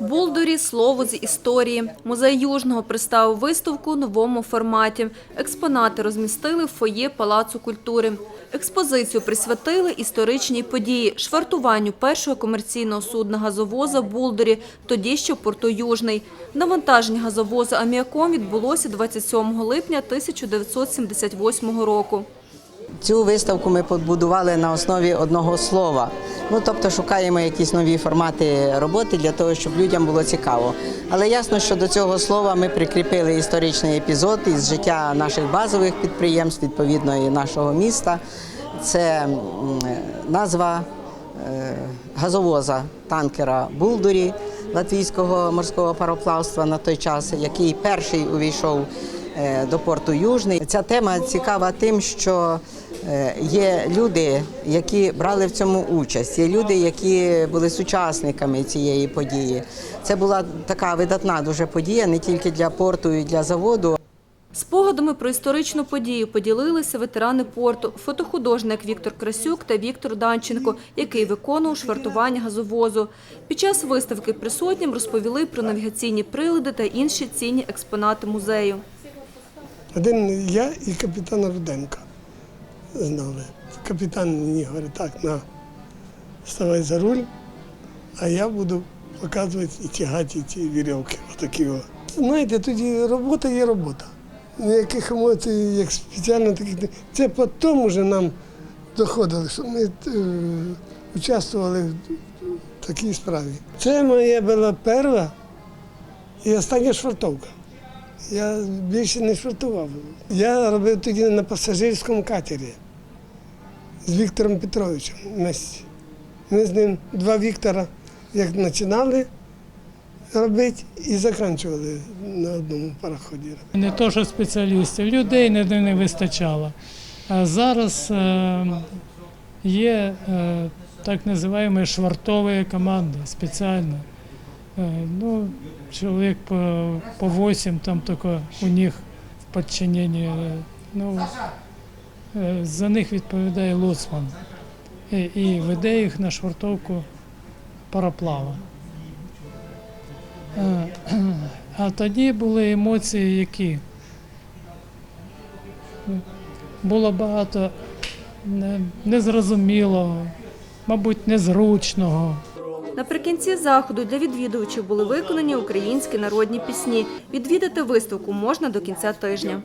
Булдорі слово з історії. Музей Южного представив виставку у новому форматі. Експонати розмістили в фоє Палацу культури. Експозицію присвятили історичній події – швартуванню першого комерційного судна газовоза «Булдорі», тоді ще в порту Южний. Навантаження газовоза аміаком відбулося 27 липня 1978 року. Цю виставку ми побудували на основі одного слова. Ну тобто шукаємо якісь нові формати роботи для того, щоб людям було цікаво. Але ясно, що до цього слова ми прикріпили історичний епізод із життя наших базових підприємств, відповідно і нашого міста. Це назва е, газовоза танкера Булдурі латвійського морського пароплавства на той час, який перший увійшов е, до порту Южний. Ця тема цікава тим, що є люди, які брали в цьому участь, є люди, які були сучасниками цієї події. Це була така видатна дуже подія не тільки для порту і для заводу, Спогадами про історичну подію поділилися ветерани порту, фотохудожник Віктор Красюк та Віктор Данченко, який виконував швартування газовозу. Під час виставки присутнім розповіли про навігаційні прилади та інші цінні експонати музею. Один я і капітан Руденко знали. Капітан мені говорить, так, на, вставай за руль, а я буду показувати і тягати ці вірьовки. Отакі. Знаєте, тоді робота є робота. Ніяких емоцій, як спеціально таких. Це потім вже нам доходило, що ми е, участвували в такій справі. Це моя була перша і остання швартовка. Я більше не швартував. Я робив тоді на пасажирському катері з Віктором Петровичем. Ми з ним два Віктора, як починали робити і закінчували на одному пароході. Не то, що спеціалістів, людей не, не вистачало. А зараз е, є е, так називаємо швартові команди спеціально. Е, ну, чоловік по, по 8 там тільки у них в підчиненні. Ну, е, за них відповідає лоцман і, і веде їх на швартовку пароплава. Е, А тоді були емоції, які було багато незрозумілого, мабуть, незручного. Наприкінці заходу для відвідувачів були виконані українські народні пісні. Відвідати виставку можна до кінця тижня.